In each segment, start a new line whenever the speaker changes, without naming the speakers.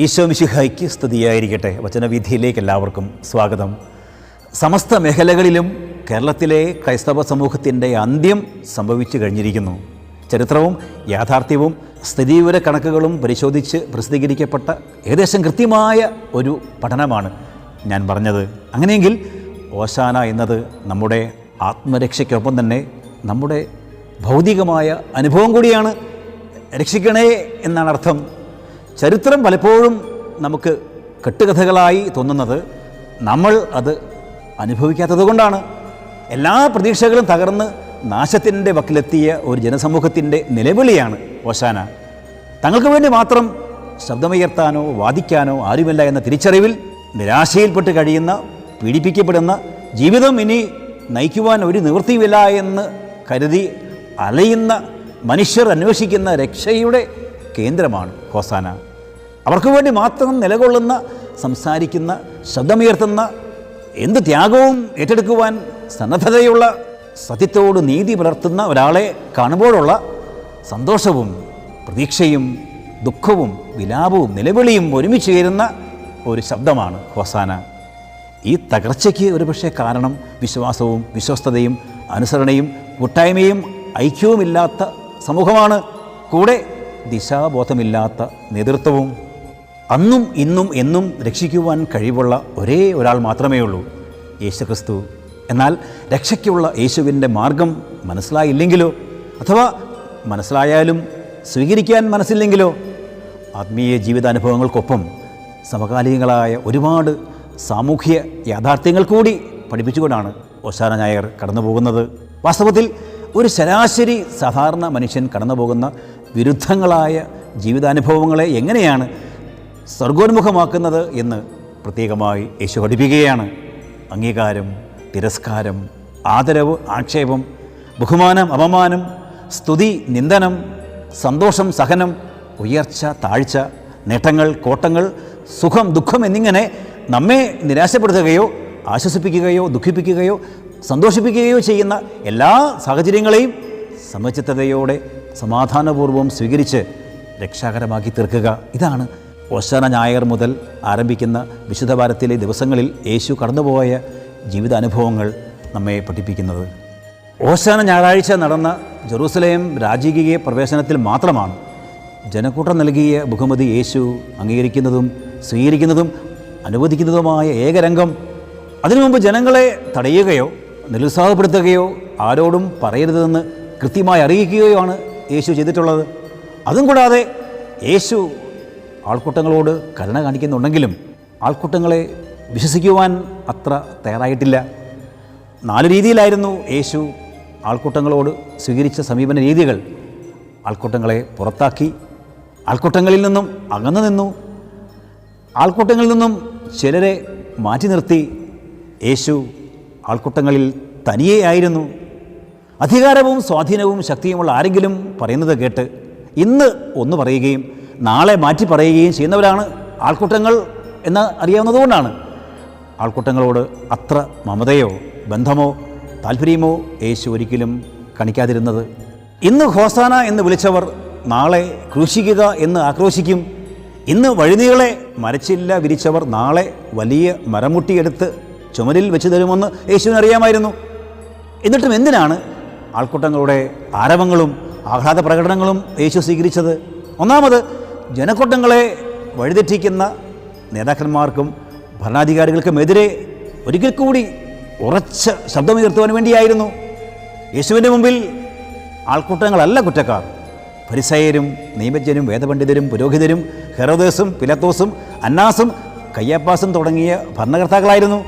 ഈശോ മിശിഹായ്ക്ക് സ്തുതിയായിരിക്കട്ടെ. വചനവിധിയിലേക്ക് എല്ലാവർക്കും സ്വാഗതം. സമസ്ത മേഖലകളിലും കേരളത്തിലെ ക്രൈസ്തവ സമൂഹത്തിന്റെ അന്ത്യം സംഭവിച്ചു കഴിഞ്ഞിരിക്കുന്നു. ചരിത്രവും യാഥാർത്ഥ്യവും സ്ഥിതിവിവര കണക്കുകളും പരിശോധിച്ച് പ്രസിദ്ധീകരിക്കപ്പെട്ട ഏകദേശം കൃത്യമായ ഒരു പഠനമാണ് ഞാൻ പറഞ്ഞത്. അങ്ങനെയെങ്കിൽ ഓശാന എന്നത് നമ്മുടെ ആത്മരക്ഷയ്ക്കൊപ്പം തന്നെ നമ്മുടെ ഭൗതികമായ അനുഭവം കൂടിയാണ് രക്ഷിക്കണേ എന്നാണ് അർത്ഥം. ചരിത്രം പലപ്പോഴും നമുക്ക് കെട്ടുകഥകളായി തോന്നുന്നത് നമ്മൾ അത് അനുഭവിക്കാത്തത് കൊണ്ടാണ് എല്ലാ പ്രതീക്ഷകളും തകർന്ന് നാശത്തിന്റെ വക്കിലെത്തിയ ഒരു ജനസമൂഹത്തിന്റെ നിലവിളിയാണ് ഓശാന. തങ്ങൾക്ക് വേണ്ടി മാത്രം ശബ്ദമുയർത്താനോ വാദിക്കാനോ ആരുമില്ല എന്ന തിരിച്ചറിവിൽ നിരാശയിൽപ്പെട്ട് കഴിയുന്ന പീഡിപ്പിക്കപ്പെടുന്ന ജീവിതം ഇനി നയിക്കുവാൻ ഒരു നിവൃത്തിയുമില്ല എന്ന് കരുതി അലയുന്ന മനുഷ്യർ അന്വേഷിക്കുന്ന രക്ഷയുടെ കേന്ദ്രമാണ് ഹോസാന. അവർക്ക് വേണ്ടി മാത്രം നിലകൊള്ളുന്ന സംസാരിക്കുന്ന ശബ്ദമുയർത്തുന്ന എന്ത് ത്യാഗവും ഏറ്റെടുക്കുവാൻ സന്നദ്ധതയുള്ള സത്യത്തോട് നീതി പുലർത്തുന്ന ഒരാളെ കാണുമ്പോഴുള്ള സന്തോഷവും പ്രതീക്ഷയും ദുഃഖവും വിലാപവും നിലവിളിയും ഒരുമിച്ച് ചേരുന്ന ഒരു ശബ്ദമാണ് ഹോസാന. ഈ തകർച്ചയ്ക്ക് ഒരുപക്ഷെ കാരണം വിശ്വാസവും വിശ്വസ്തതയും അനുസരണയും കൂട്ടായ്മയും ഐക്യവുമില്ലാത്ത സമൂഹമാണ്. കൂടെ ദിശാബോധമില്ലാത്ത നേതൃത്വവും അന്നും ഇന്നും എന്നും രക്ഷിക്കുവാൻ കഴിവുള്ള ഒരേ ഒരാൾ മാത്രമേ ഉള്ളൂ യേശുക്രിസ്തു. എന്നാൽ രക്ഷയ്ക്കുള്ള യേശുവിന്റെ മാർഗം മനസ്സിലായില്ലെങ്കിലോ? അഥവാ മനസ്സിലായാലും സ്വീകരിക്കാൻ മനസ്സില്ലെങ്കിലോ? ആത്മീയ ജീവിതാനുഭവങ്ങൾക്കൊപ്പം സമകാലികങ്ങളായ ഒരുപാട് സാമൂഹ്യ യാഥാർത്ഥ്യങ്ങൾ കൂടി പഠിപ്പിച്ചുകൊണ്ടാണ് ഓശാന നായർ കടന്നു വാസ്തവത്തിൽ ഒരു ശരാശരി സാധാരണ മനുഷ്യൻ കടന്നു പോകുന്ന വിരുദ്ധങ്ങളായ ജീവിതാനുഭവങ്ങളെ എങ്ങനെയാണ് സ്വർഗോന്മുഖമാക്കുന്നത് എന്ന് പ്രത്യേകമായി യേശു പഠിപ്പിക്കുകയാണ്. അംഗീകാരം തിരസ്കാരം ആദരവ് ആക്ഷേപം ബഹുമാനം അപമാനം സ്തുതി നിന്ദനം സന്തോഷം സഹനം ഉയർച്ച താഴ്ച നേട്ടങ്ങൾ കോട്ടങ്ങൾ സുഖം ദുഃഖം എന്നിങ്ങനെ നമ്മെ നിരാശപ്പെടുത്തുകയോ ആശ്വസിപ്പിക്കുകയോ ദുഃഖിപ്പിക്കുകയോ സന്തോഷിപ്പിക്കുകയോ ചെയ്യുന്ന എല്ലാ സാഹചര്യങ്ങളെയും സമചിത്തതയോടെ സമാധാനപൂർവം സ്വീകരിച്ച് രക്ഷാകരമാക്കി തീർക്കുക. ഇതാണ് ഓശാന ഞായർ മുതൽ ആരംഭിക്കുന്ന വിശുദ്ധ ഭാരത്തിലെ ദിവസങ്ങളിൽ യേശു കടന്നുപോയ ജീവിതാനുഭവങ്ങൾ നമ്മെ പഠിപ്പിക്കുന്നത്. ഓശാന ഞായറാഴ്ച നടന്ന ജെറൂസലേം രാജകീയ പ്രവേശനത്തിൽ മാത്രമാണ് ജനക്കൂട്ടം നൽകിയ ബഹുമതി യേശു അംഗീകരിക്കുന്നതും സ്വീകരിക്കുന്നതും അനുവദിക്കുന്നതുമായ ഏകരംഗം. അതിനു മുമ്പ് ജനങ്ങളെ തടയുകയോ നിരുത്സാഹപ്പെടുത്തുകയോ ആരോടും പറയരുതെന്ന് കൃത്യമായി അറിയിക്കുകയോ ആണ് യേശു ചെയ്തിട്ടുള്ളത്. അതും കൂടാതെ യേശു ആൾക്കൂട്ടങ്ങളോട് കരുണ കാണിക്കുന്നുണ്ടെങ്കിലും ആൾക്കൂട്ടങ്ങളെ വിശ്വസിക്കുവാൻ അത്ര തയ്യാറായിട്ടില്ല. നാല് രീതിയിലായിരുന്നു യേശു ആൾക്കൂട്ടങ്ങളോട് സ്വീകരിച്ച സമീപന രീതികൾ. ആൾക്കൂട്ടങ്ങളെ പുറത്താക്കി ആൾക്കൂട്ടങ്ങളിൽ നിന്നും അകന്നു നിന്നു ആൾക്കൂട്ടങ്ങളിൽ നിന്നും ചിലരെ മാറ്റി നിർത്തി. യേശു ആൾക്കൂട്ടങ്ങളിൽ തനിയേ ആയിരുന്നു. അധികാരവും സ്വാധീനവും ശക്തിയുമുള്ള ആരെങ്കിലും പറയുന്നത് കേട്ട് ഇന്ന് ഒന്ന് പറയുകയും നാളെ മാറ്റി പറയുകയും ചെയ്യുന്നവരാണ് ആൾക്കൂട്ടങ്ങൾ എന്ന് അറിയാവുന്നതുകൊണ്ടാണ്. ആൾക്കൂട്ടങ്ങളോട് അത്ര മമതയോ ബന്ധമോ താല്പര്യമോ യേശു ഒരിക്കലും കാണിക്കാതിരുന്നത്. ഇന്ന് ഹോസാന എന്ന് വിളിച്ചവർ നാളെ ക്രൂശിക്കുക എന്ന് ആക്രോശിക്കും. ഇന്ന് വഴുതികളെ മരച്ചില്ല വിരിച്ചവർ നാളെ വലിയ മരമുട്ടിയെടുത്ത് ചുമരിൽ വെച്ച് തരുമെന്ന് യേശുവിനറിയാമായിരുന്നു എന്നിട്ടും എന്തിനാണ് ആൾക്കൂട്ടങ്ങളുടെ ആരവങ്ങളും ആഹ്ലാദ പ്രകടനങ്ങളും യേശു സ്വീകരിച്ചത്. ഒന്നാമത് ജനക്കൂട്ടങ്ങളെ വഴിതെറ്റിക്കുന്ന നേതാക്കന്മാർക്കും ഭരണാധികാരികൾക്കുമെതിരെ ഒരിക്കൽ കൂടി ഉറച്ച ശബ്ദമുയർത്തുവാൻ വേണ്ടിയായിരുന്നു. യേശുവിന്റെ മുമ്പിൽ ആൾക്കൂട്ടങ്ങളല്ല കുറ്റക്കാർ. പരിസയരും നിയമജ്ഞരും വേദപണ്ഡിതരും പുരോഹിതരും ഹെറോദേസും പിലത്തോസും അന്നാസും കയ്യപ്പാസും തുടങ്ങിയ ഭരണകർത്താക്കളായിരുന്നു.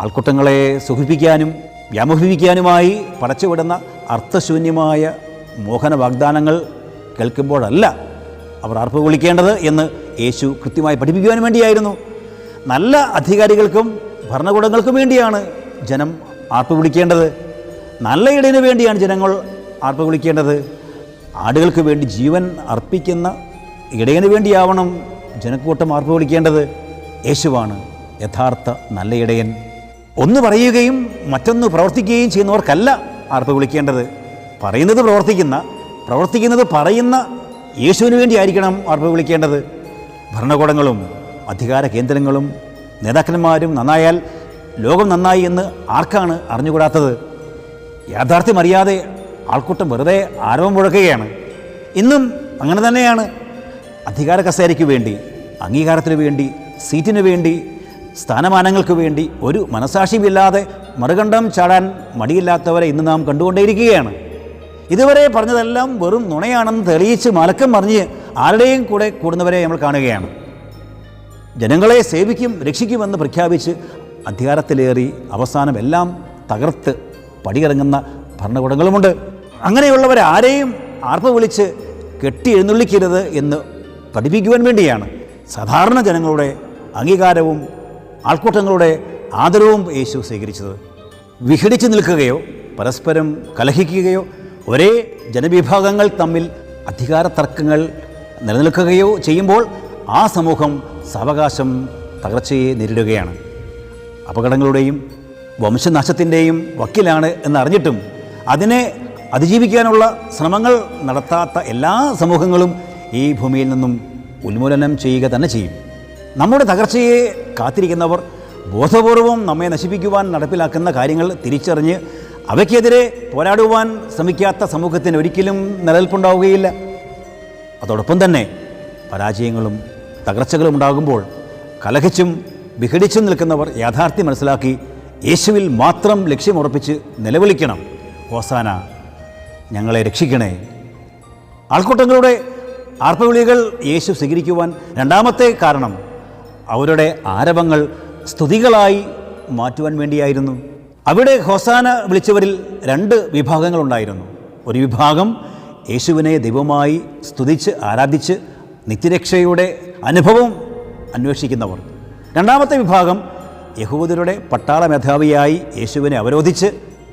ആൾക്കൂട്ടങ്ങളെ സുഖിപ്പിക്കാനും വ്യാമോഹിപ്പിക്കാനുമായി പടച്ചുവിടുന്ന അർത്ഥശൂന്യമായ മോഹന വാഗ്ദാനങ്ങൾ കേൾക്കുമ്പോഴല്ല അവർ അർപ്പ് വിളിക്കേണ്ടത് എന്ന് യേശു കൃത്യമായി പഠിപ്പിക്കുവാൻ വേണ്ടിയായിരുന്നു. നല്ല അധികാരികൾക്കും ഭരണകൂടങ്ങൾക്കും വേണ്ടിയാണ് ജനം ആർപ്പ് വിളിക്കേണ്ടത്. നല്ല ഇടയിന് വേണ്ടിയാണ് ജനങ്ങൾ ആർപ്പ് വിളിക്കേണ്ടത്. ആടുകൾക്ക് വേണ്ടി ജീവൻ അർപ്പിക്കുന്ന ഇടയന് വേണ്ടിയാവണം ജനക്കൂട്ടം ആർപ്പ് വിളിക്കേണ്ടത്. യേശുവാണ് യഥാർത്ഥ നല്ല ഇടയൻ. ഒന്ന് പറയുകയും മറ്റൊന്ന് പ്രവർത്തിക്കുകയും ചെയ്യുന്നവർക്കല്ല ആർപ്പ് വിളിക്കേണ്ടത്. പറയുന്നത് പ്രവർത്തിക്കുന്ന പ്രവർത്തിക്കുന്നത് പറയുന്ന യേശുവിന് വേണ്ടി ആയിരിക്കണം ആർപ്പ് വിളിക്കേണ്ടത്. ഭരണകൂടങ്ങളും അധികാര കേന്ദ്രങ്ങളും നേതാക്കന്മാരും നന്നായാൽ ലോകം നന്നായി എന്ന് ആർക്കാണ് അറിഞ്ഞുകൂടാത്തത്? യാഥാർത്ഥ്യം അറിയാതെ ആൾക്കൂട്ടം വെറുതെ ആരവം മുഴക്കുകയാണ്. ഇന്നും അങ്ങനെ തന്നെയാണ്. അധികാര കസേരയ്ക്ക് വേണ്ടി അംഗീകാരത്തിന് വേണ്ടി സീറ്റിന് വേണ്ടി സ്ഥാനമാനങ്ങൾക്ക് വേണ്ടി ഒരു മനസാക്ഷിയുമില്ലാതെ മറുകണ്ഠം ചാടാൻ മടിയില്ലാത്തവരെ ഇന്ന് നാം കണ്ടുകൊണ്ടേയിരിക്കുകയാണ്. ഇതുവരെ പറഞ്ഞതെല്ലാം വെറും നുണയാണെന്ന് തെളിയിച്ച് മലക്കം പറഞ്ഞ് ആരുടെയും കൂടെ കൂടുന്നവരെ നമ്മൾ കാണുകയാണ്. ജനങ്ങളെ സേവിക്കും രക്ഷിക്കുമെന്ന് പ്രഖ്യാപിച്ച് അധികാരത്തിലേറി അവസാനം എല്ലാം തകർത്ത് പടിയിറങ്ങുന്ന ഭരണകൂടങ്ങളുമുണ്ട്. അങ്ങനെയുള്ളവർ ആരെയും ആർപ്പ് വിളിച്ച് കെട്ടി എഴുന്നള്ളിക്കരുത് എന്ന് പഠിപ്പിക്കുവാൻ വേണ്ടിയാണ് സാധാരണ ജനങ്ങളുടെ അംഗീകാരവും ആൾക്കൂട്ടങ്ങളുടെ ആദരവും യേശു സ്വീകരിച്ചത്. വിഘടിച്ച് നിൽക്കുകയോ പരസ്പരം കലഹിക്കുകയോ ഒരേ ജനവിഭാഗങ്ങൾ തമ്മിൽ അധികാര തർക്കങ്ങൾ നിലനിൽക്കുകയോ ചെയ്യുമ്പോൾ ആ സമൂഹം സാവകാശം തകർച്ചയെ നേരിടുകയാണ്. അപകടങ്ങളുടെയും വംശനാശത്തിന്റെയും വക്കിലാണ് എന്നറിഞ്ഞിട്ടും അതിനെ അതിജീവിക്കാനുള്ള ശ്രമങ്ങൾ നടത്താത്ത എല്ലാ സമൂഹങ്ങളും ഈ ഭൂമിയിൽ നിന്നും ഉന്മൂലനം ചെയ്യുക തന്നെ ചെയ്യും. നമ്മുടെ തകർച്ചയെ കാത്തിരിക്കുന്നവർ ബോധപൂർവം നമ്മെ നശിപ്പിക്കുവാൻ നടപ്പിലാക്കുന്ന കാര്യങ്ങൾ തിരിച്ചറിഞ്ഞ് അവയ്ക്കെതിരെ പോരാടുവാൻ ശ്രമിക്കാത്ത സമൂഹത്തിന് ഒരിക്കലും നിലനിൽപ്പുണ്ടാവുകയില്ല അതോടൊപ്പം തന്നെ പരാജയങ്ങളും തകർച്ചകളും ഉണ്ടാകുമ്പോൾ കലഹിച്ചും വിഘടിച്ചും നിൽക്കുന്നവർ യാഥാർത്ഥ്യം മനസ്സിലാക്കി യേശുവിൽ മാത്രം ലക്ഷ്യമുറപ്പിച്ച് നിലവിളിക്കണം. ഹോസാന ഞങ്ങളെ രക്ഷിക്കണേ. ആൾക്കൂട്ടങ്ങളുടെ ആർപ്പവിളികൾ യേശു സ്വീകരിക്കുവാൻ രണ്ടാമത്തെ കാരണം അവരുടെ ആരവങ്ങൾ സ്തുതികളായി മാറ്റുവാൻ വേണ്ടിയായിരുന്നു. അവിടെ ഹൊസാന വിളിച്ചവരിൽ രണ്ട് വിഭാഗങ്ങളുണ്ടായിരുന്നു. ഒരു വിഭാഗം യേശുവിനെ ദൈവമായി സ്തുതിച്ച് ആരാധിച്ച് നിത്യരക്ഷയുടെ അനുഭവം അന്വേഷിക്കുന്നവർ. രണ്ടാമത്തെ വിഭാഗം യഹൂദരുടെ പട്ടാള മേധാവിയായി യേശുവിനെ അവരോധിച്ച്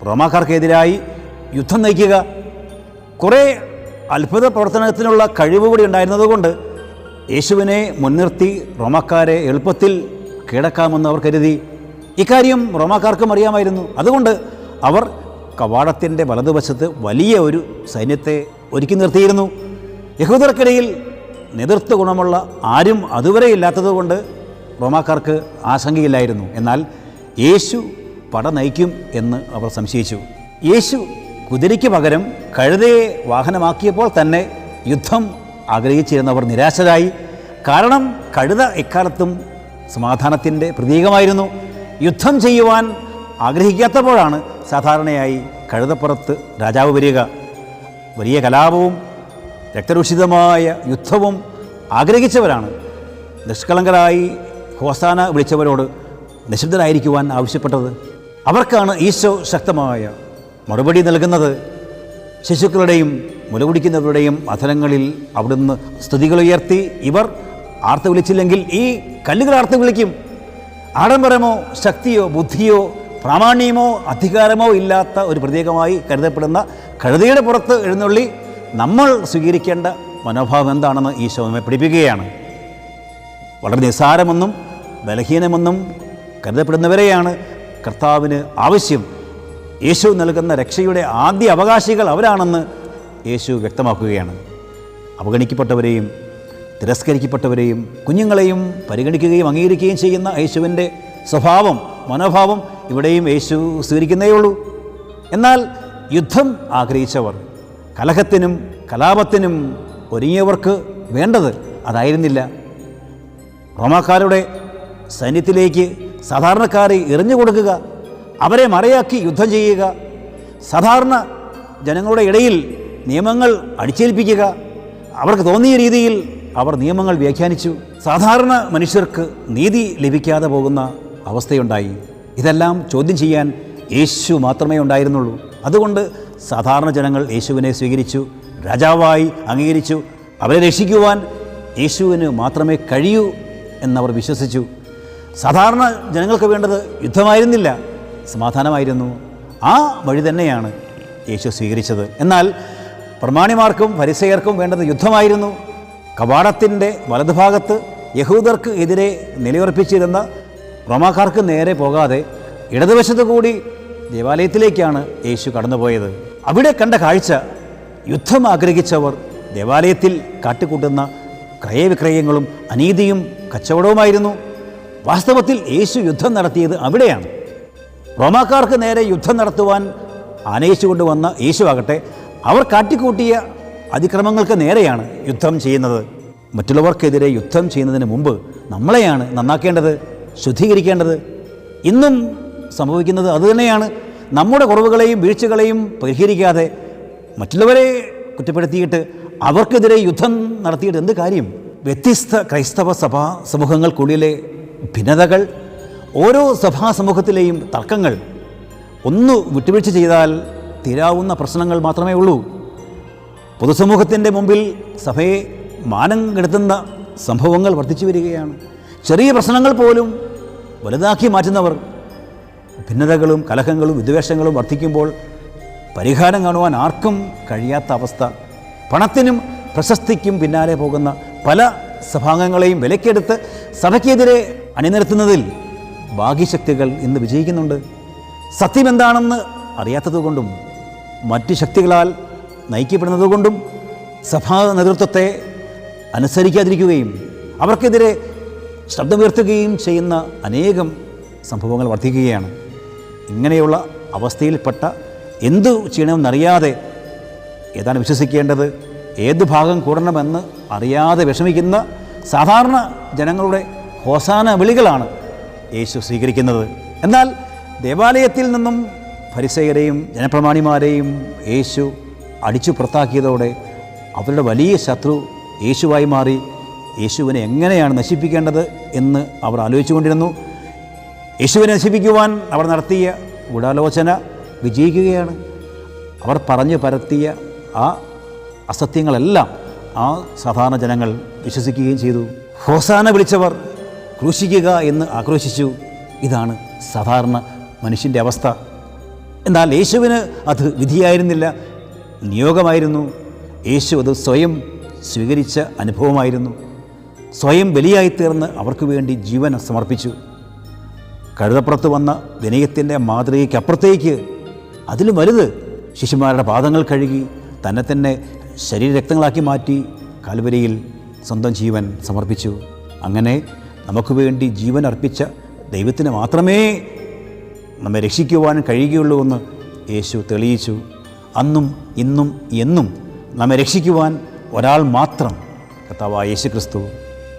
റോമാക്കാർക്കെതിരായി യുദ്ധം നയിക്കുക. കുറേ അത്ഭുത പ്രവർത്തനത്തിനുള്ള കഴിവ് കൂടി ഉണ്ടായിരുന്നതുകൊണ്ട് യേശുവിനെ മുൻനിർത്തി റോമാക്കാരെ എളുപ്പത്തിൽ കീഴക്കാമെന്ന് അവർ കരുതി. ഇക്കാര്യം റോമാക്കാർക്കും അറിയാമായിരുന്നു. അതുകൊണ്ട് അവർ കവാടത്തിന്റെ വലതുവശത്ത് വലിയ ഒരു സൈന്യത്തെ ഒരുക്കി നിർത്തിയിരുന്നു. യഹൂദർക്കിടയിൽ നേതൃത്വ ഗുണമുള്ള ആരും അതുവരെ ഇല്ലാത്തതുകൊണ്ട് റോമാക്കാർക്ക് ആശങ്കയില്ലായിരുന്നു. എന്നാൽ യേശു പട നയിക്കും എന്ന് അവർ സംശയിച്ചു. യേശു കുതിരയ്ക്ക് പകരം കഴുതയെ വാഹനമാക്കിയപ്പോൾ തന്നെ യുദ്ധം ആഗ്രഹിച്ചിരുന്നവർ നിരാശരായി. കാരണം കഴുത എക്കാലത്തും സമാധാനത്തിന്റെ പ്രതീകമായിരുന്നു. യുദ്ധം ചെയ്യുവാൻ ആഗ്രഹിക്കാത്തപ്പോഴാണ് സാധാരണയായി കഴുതപ്പുറത്ത് രാജാവ് വരിക. വലിയ കലാപവും രക്തരൂഷിതമായ യുദ്ധവും ആഗ്രഹിച്ചവരാണ്. നിഷ്കളങ്കരായി ഹോസാന വിളിച്ചവരോട് നിശബ്ദരായിരിക്കുവാൻ ആവശ്യപ്പെട്ടത്. അവർക്കാണ് ഈശോ ശക്തമായ മറുപടി നൽകുന്നത്. ശിശുക്കളുടെയും മുലകുടിക്കുന്നവരുടെയും അധനങ്ങളിൽ അവിടുന്ന് സ്തുതികൾ ഉയർത്തി ഇവർ ആർത്ത് വിളിച്ചില്ലെങ്കിൽ ഈ കല്ലുകൾ ആർത്ത് വിളിക്കും. ആഡംബരമോ ശക്തിയോ ബുദ്ധിയോ പ്രാമാണ്യമോ അധികാരമോ ഇല്ലാത്ത ഒരു പ്രതീകമായി കരുതപ്പെടുന്ന കഴുതയുടെ പുറത്ത് എഴുന്നള്ളി നമ്മൾ സ്വീകരിക്കേണ്ട മനോഭാവം എന്താണെന്ന് ഈ നമ്മെ പഠിപ്പിക്കുകയാണ്. വളരെ നിസ്സാരമെന്നും ബലഹീനമെന്നും കരുതപ്പെടുന്നവരെയാണ് കർത്താവിന് ആവശ്യം. യേശു നൽകുന്ന രക്ഷയുടെ ആദ്യ അവകാശികൾ അവരാണെന്ന് യേശു വ്യക്തമാക്കുകയാണ്. അവഗണിക്കപ്പെട്ടവരെയും തിരസ്കരിക്കപ്പെട്ടവരെയും കുഞ്ഞുങ്ങളെയും പരിഗണിക്കുകയും അംഗീകരിക്കുകയും ചെയ്യുന്ന യേശുവിന്റെ സ്വഭാവം മനോഭാവം ഇവിടെയും യേശു സ്വീകരിക്കുന്നേ ഉള്ളൂ എന്നാൽ യുദ്ധം ആഗ്രഹിച്ചവർ കലഹത്തിനും കലാപത്തിനും ഒരുങ്ങിയവർക്ക് വേണ്ടത് അതായിരുന്നില്ല. റോമാക്കാരുടെ സൈന്യത്തിലേക്ക് സാധാരണക്കാരെ എറിഞ്ഞു കൊടുക്കുക അവരെ മറയാക്കി യുദ്ധം ചെയ്യുക സാധാരണ ജനങ്ങളുടെ ഇടയിൽ നിയമങ്ങൾ അടിച്ചേൽപ്പിക്കുക. അവർക്ക് തോന്നിയ രീതിയിൽ അവർ നിയമങ്ങൾ വ്യാഖ്യാനിച്ചു. സാധാരണ മനുഷ്യർക്ക് നീതി ലഭിക്കാതെ പോകുന്ന അവസ്ഥയുണ്ടായി. ഇതെല്ലാം ചോദ്യം ചെയ്യാൻ യേശു മാത്രമേ ഉണ്ടായിരുന്നുള്ളൂ. അതുകൊണ്ട് സാധാരണ ജനങ്ങൾ യേശുവിനെ സ്വീകരിച്ചു രാജാവായി അംഗീകരിച്ചു. അവരെ രക്ഷിക്കുവാൻ യേശുവിന് മാത്രമേ കഴിയൂ എന്നവർ വിശ്വസിച്ചു. സാധാരണ ജനങ്ങൾക്ക് വേണ്ടത് യുദ്ധമായിരുന്നില്ല സമാധാനമായിരുന്നു. ആ വഴി തന്നെയാണ് യേശു സ്വീകരിച്ചത്. എന്നാൽ പ്രമാണിമാർക്കും പരിസയർക്കും വേണ്ടത് യുദ്ധമായിരുന്നു. കവാടത്തിന്റെ വലതുഭാഗത്ത് യഹൂദർക്ക് എതിരെ നിലയുറപ്പിച്ചിരുന്ന റോമാക്കാർക്ക് നേരെ പോകാതെ ഇടതുവശത്ത് കൂടി ദേവാലയത്തിലേക്കാണ് യേശു കടന്നുപോയത്. അവിടെ കണ്ട കാഴ്ച യുദ്ധം ആഗ്രഹിച്ചവർ ദേവാലയത്തിൽ കാട്ടിക്കൂട്ടുന്ന ക്രയവിക്രയങ്ങളും അനീതിയും കച്ചവടവുമായിരുന്നു. വാസ്തവത്തിൽ യേശു യുദ്ധം നടത്തിയത് അവിടെയാണ്. റോമാക്കാർക്ക് നേരെ യുദ്ധം നടത്തുവാൻ ആനയിച്ചുകൊണ്ട് വന്ന യേശുവാകട്ടെ അവർ കാട്ടിക്കൂട്ടിയ അതിക്രമങ്ങൾക്ക് നേരെയാണ് യുദ്ധം ചെയ്യുന്നത്. മറ്റുള്ളവർക്കെതിരെ യുദ്ധം ചെയ്യുന്നതിന് മുമ്പ് നമ്മളെയാണ് നന്നാക്കേണ്ടത് ശുദ്ധീകരിക്കേണ്ടത്. ഇന്നും സംഭവിക്കുന്നത് അതുതന്നെയാണ് നമ്മുടെ കുറവുകളെയും വീഴ്ചകളെയും പരിഹരിക്കാതെ മറ്റുള്ളവരെ കുറ്റപ്പെടുത്തിയിട്ട് അവർക്കെതിരെ യുദ്ധം നടത്തിയിട്ട് എന്ത് കാര്യം? വ്യത്യസ്ത ക്രൈസ്തവ സഭാ സമൂഹങ്ങൾക്കുള്ളിലെ ഭിന്നതകൾ ഓരോ സഭാ സമൂഹത്തിലെയും തർക്കങ്ങൾ ഒന്ന് വിട്ടുവീഴ്ച ചെയ്താൽ തീരാവുന്ന പ്രശ്നങ്ങൾ മാത്രമേ ഉള്ളൂ. പൊതുസമൂഹത്തിന്റെ മുമ്പിൽ സഭയെ മാനം കെടുത്തുന്ന സംഭവങ്ങൾ വർദ്ധിച്ചു വരികയാണ്. ചെറിയ പ്രശ്നങ്ങൾ പോലും വലുതാക്കി മാറ്റുന്നവർ ഭിന്നതകളും കലഹങ്ങളും വിദ്വേഷങ്ങളും വർദ്ധിക്കുമ്പോൾ പരിഹാരം കാണുവാൻ ആർക്കും കഴിയാത്ത അവസ്ഥ. പണത്തിനും പ്രശസ്തിക്കും പിന്നാലെ പോകുന്ന പല സഭാംഗങ്ങളെയും വിലക്കെടുത്ത് സഭയ്ക്കെതിരെ അണിനിരത്തുന്നതിൽ ഭാഗ്യശക്തികൾ ഇന്ന് വിജയിക്കുന്നുണ്ട്. സത്യമെന്താണെന്ന് അറിയാത്തതുകൊണ്ടും മറ്റ് ശക്തികളാൽ നയിക്കപ്പെടുന്നതുകൊണ്ടും സഭാ നേതൃത്വത്തെ അനുസരിക്കാതിരിക്കുകയും അവർക്കെതിരെ ശബ്ദമുയർത്തുകയും ചെയ്യുന്ന അനേകം സംഭവങ്ങൾ വർദ്ധിക്കുകയാണ്. ഇങ്ങനെയുള്ള അവസ്ഥയിൽപ്പെട്ട എന്തു ചെയ്യണമെന്നറിയാതെ ഏതാണ് വിശ്വസിക്കേണ്ടത്? ഏത് ഭാഗം കൂടണമെന്ന് അറിയാതെ വിഷമിക്കുന്ന സാധാരണ ജനങ്ങളുടെ ഹോസാന വിളികളാണ് യേശു സ്വീകരിക്കുന്നത്. എന്നാൽ ദേവാലയത്തിൽ നിന്നും ഫരിസയരെയും ജനപ്രമാണിമാരെയും യേശു അടിച്ചു പുറത്താക്കിയതോടെ അവരുടെ വലിയ ശത്രു യേശുവായി മാറി. യേശുവിനെ എങ്ങനെയാണ് നശിപ്പിക്കേണ്ടത് എന്ന് അവർ ആലോചിച്ചുകൊണ്ടിരുന്നു. യേശുവിനെ നശിപ്പിക്കുവാൻ അവർ നടത്തിയ ഗൂഢാലോചന വിജയിക്കുകയാണ്. അവർ പറഞ്ഞു പരത്തിയ ആ അസത്യങ്ങളെല്ലാം ആ സാധാരണ ജനങ്ങൾ വിശ്വസിക്കുകയും ചെയ്തു. ഹോസാന വിളിച്ചവർ ക്രൂശിക്കുക എന്ന് ആക്രോശിച്ചു. ഇതാണ് സാധാരണ മനുഷ്യന്റെ അവസ്ഥ. എന്നാൽ യേശുവിന് അത് വിധിയായിരുന്നില്ല. നിയോഗമായിരുന്നു. യേശു അത് സ്വയം സ്വീകരിച്ച അനുഭവമായിരുന്നു. സ്വയം ബലിയായിത്തീർന്ന് അവർക്ക് വേണ്ടി ജീവൻ സമർപ്പിച്ചു. കഴുതപ്പുറത്ത് വന്ന വിനയത്തിന്റെ മാതൃകയ്ക്കപ്പുറത്തേക്ക് അതിലും വലുത് ശിശുമാരുടെ പാദങ്ങൾ കഴുകി തന്നെ തന്നെ ശരീരരക്തങ്ങളാക്കി മാറ്റി കാൽവരിയിൽ സ്വന്തം ജീവൻ സമർപ്പിച്ചു. അങ്ങനെ നമുക്ക് വേണ്ടി ജീവൻ അർപ്പിച്ച ദൈവത്തിന് മാത്രമേ നമ്മെ രക്ഷിക്കുവാനും കഴിയുകയുള്ളൂ എന്ന് യേശു തെളിയിച്ചു. അന്നും ഇന്നും എന്നും നമ്മെ രക്ഷിക്കുവാൻ ഒരാൾ മാത്രം കർത്താവ് യേശു ക്രിസ്തു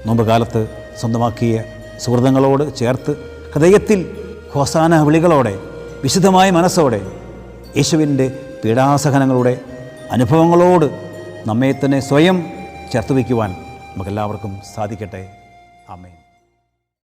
നോമ്പ് കാലത്ത് സ്വന്തമാക്കിയ സുഹൃതങ്ങളോട് ചേർത്ത് ഹൃദയത്തിൽ ഹോസാന വിളികളോടെ വിശുദ്ധമായ മനസ്സോടെ യേശുവിന്റെ പീഡാസഹനങ്ങളുടെ അനുഭവങ്ങളോട് നമ്മെ തന്നെ സ്വയം ചേർത്ത് വയ്ക്കുവാൻ നമുക്കെല്ലാവർക്കും സാധിക്കട്ടെ. ആമേൻ.